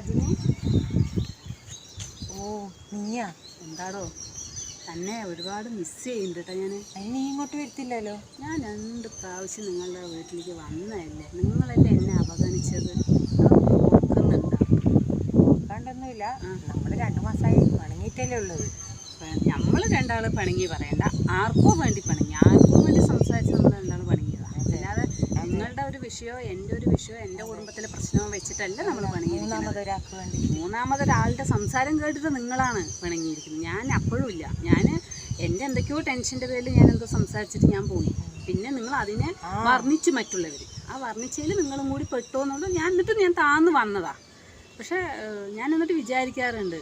സജിനി ഓ നീയാ എന്താടോ? തന്നെ ഒരുപാട് മിസ് ചെയ്യുന്നുണ്ട് കേട്ടോ ഞാൻ അതിന് നീ ഇങ്ങോട്ട് വരത്തില്ലല്ലോ? ഞാൻ രണ്ട് പ്രാവശ്യം നിങ്ങളുടെ വീട്ടിലേക്ക് വന്നതല്ലേ? നിങ്ങളല്ലേ എന്നെ അവഗണിച്ചത്? നോക്കാണ്ടൊന്നുമില്ല നമ്മൾ രണ്ട് മാസമായി പണങ്ങിയിട്ടല്ലേ ഉള്ളത്. നമ്മൾ രണ്ടാൾ പണങ്ങി പറയണ്ട. ആർക്കോ വേണ്ടി പണങ്ങി ആർക്കോ വേണ്ടി സംസാരിച്ച് നമ്മൾ രണ്ടാൾ പിണങ്ങിയതാണ് അല്ലാതെ നിങ്ങളുടെ ഒരു വിഷയമോ എന്റെ ഒരു വിഷയമോ എന്റെ കുടുംബത്തിലെ പ്രശ്നമോ വെച്ചിട്ടല്ല നമ്മൾ മൂന്നാമതൊരാൾക്ക് വേണ്ടി. മൂന്നാമതൊരാളുടെ സംസാരം കേട്ടിട്ട് നിങ്ങളാണ് പിണങ്ങിയിരിക്കുന്നത്. ഞാൻ അപ്പോഴും ഇല്ല. ഞാൻ എന്റെ എന്തൊക്കെയോ ടെൻഷന്റെ പേരിൽ ഞാൻ എന്തോ സംസാരിച്ചിട്ട് ഞാൻ പോയി. പിന്നെ നിങ്ങൾ അതിനെ വർണിച്ച് മറ്റുള്ളവർ ആ വർണിച്ചതിൽ നിങ്ങളും കൂടി പെട്ടോ എന്നുള്ളത് ഞാൻ എന്നിട്ട് ഞാൻ താന്ന് വന്നതാ. പക്ഷേ ഞാൻ എന്നിട്ട് വിചാരിക്കാറുണ്ട്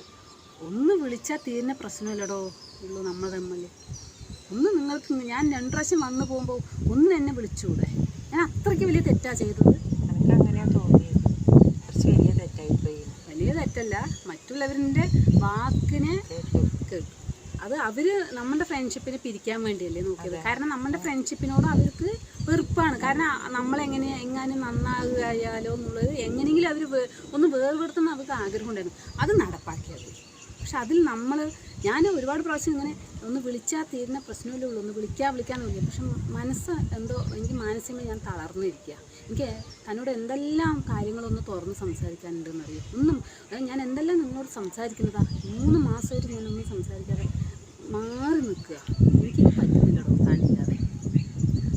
ഒന്ന് വിളിച്ചാൽ തീരുന്ന പ്രശ്നമില്ലടോ ഉള്ളൂ നമ്മൾ തമ്മിൽ. ഒന്ന് നിങ്ങൾക്ക് ഞാൻ രണ്ട് പ്രാവശ്യം വന്നു പോകുമ്പോൾ ഒന്ന് എന്നെ വിളിച്ചുകൂടെ ഞാൻ അത്രയ്ക്ക് വലിയ തെറ്റാ ചെയ്തത്. എനിക്ക് അങ്ങനെയാ തോന്നിയത്. കുറച്ച് വലിയ തെറ്റായിപ്പോയി. വലിയ തെറ്റല്ല. മറ്റുള്ളവരിന്റെ വാക്കിനെ അത് അവർ നമ്മുടെ ഫ്രണ്ട്ഷിപ്പിനെ പിരിക്കാൻ വേണ്ടിയല്ലേ നോക്കിയത്. കാരണം നമ്മുടെ ഫ്രണ്ട്ഷിപ്പിനോട് അവർക്ക് വെറുപ്പാണ്. കാരണം നമ്മളെങ്ങനെ എങ്ങാനും നന്നാകുകയാലോ എന്നുള്ളത് എങ്ങനെയെങ്കിലും അവർ ഒന്ന് വേർപെടുത്തുന്ന അവർക്ക് ആഗ്രഹം ഉണ്ടായിരുന്നു അത് നടപ്പാക്കിയത്. പക്ഷെ അതിൽ നമ്മൾ ഞാൻ ഒരുപാട് പ്രാവശ്യം ഇങ്ങനെ ഒന്ന് വിളിച്ചാൽ തീരുന്ന പ്രശ്നമല്ലേ ഉള്ളൂ. ഒന്ന് വിളിക്കാൻ വിളിക്കാന്ന് വിളിക്കുക പക്ഷെ മനസ്സ് എന്തോ എനിക്ക് മാനസികമായി ഞാൻ തളർന്നിരിക്കുക എനിക്ക് തന്നോട് എന്തെല്ലാം കാര്യങ്ങളൊന്ന് തുറന്ന് സംസാരിക്കാനുണ്ടെന്ന് അറിയാം ഒന്നും ഞാൻ എന്തെല്ലാം നിങ്ങളോട് സംസാരിക്കുന്നതാ? മൂന്ന് മാസമായിട്ട് ഞാനൊന്നും സംസാരിക്കാതെ മാറി നിൽക്കുക. എനിക്ക് പറ്റുന്നില്ല താനില്ലാതെ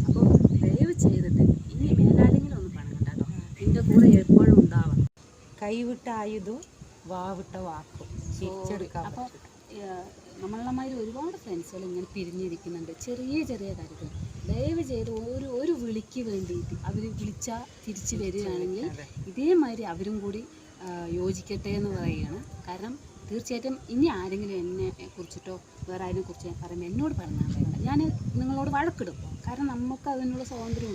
അപ്പോൾ ദയവ് ചെയ്തിട്ട് ഇനി മേലാലെങ്കിലും ഒന്ന് പണങ്ങണ്ട കേട്ടോ. എന്റെ കൂടെ എപ്പോഴും ഉണ്ടാവണം. കൈവിട്ട ആയുധവും വാവിട്ട വാക്കും. തിരിച്ചെടുക്കാൻ അപ്പോൾ നമ്മളമാതിരി ഒരുപാട് ഫ്രണ്ട്സുകൾ ഇങ്ങനെ പിരിഞ്ഞിരിക്കുന്നുണ്ട്. ചെറിയ ചെറിയ കാര്യങ്ങൾ. ദയവ് ചെയ്ത് ഒരു ഒരു വിളിക്ക് വേണ്ടിയിട്ട് അവർ വിളിച്ചാൽ തിരിച്ച് വരികയാണെങ്കിൽ ഇതേമാതിരി അവരും കൂടി യോജിക്കട്ടെ എന്ന് പറയുകയാണ്. കാരണം തീർച്ചയായിട്ടും ഇനി ആരെങ്കിലും എന്നെ കുറിച്ചിട്ടോ വേറെ ആരെയും കുറിച്ച് പറയുമ്പോൾ എന്നോട് പറഞ്ഞാൽ വേണ്ട ഞാൻ നിങ്ങളോട് വഴക്കിടും. കാരണം നമുക്ക് അതിനുള്ള സ്വാതന്ത്ര്യം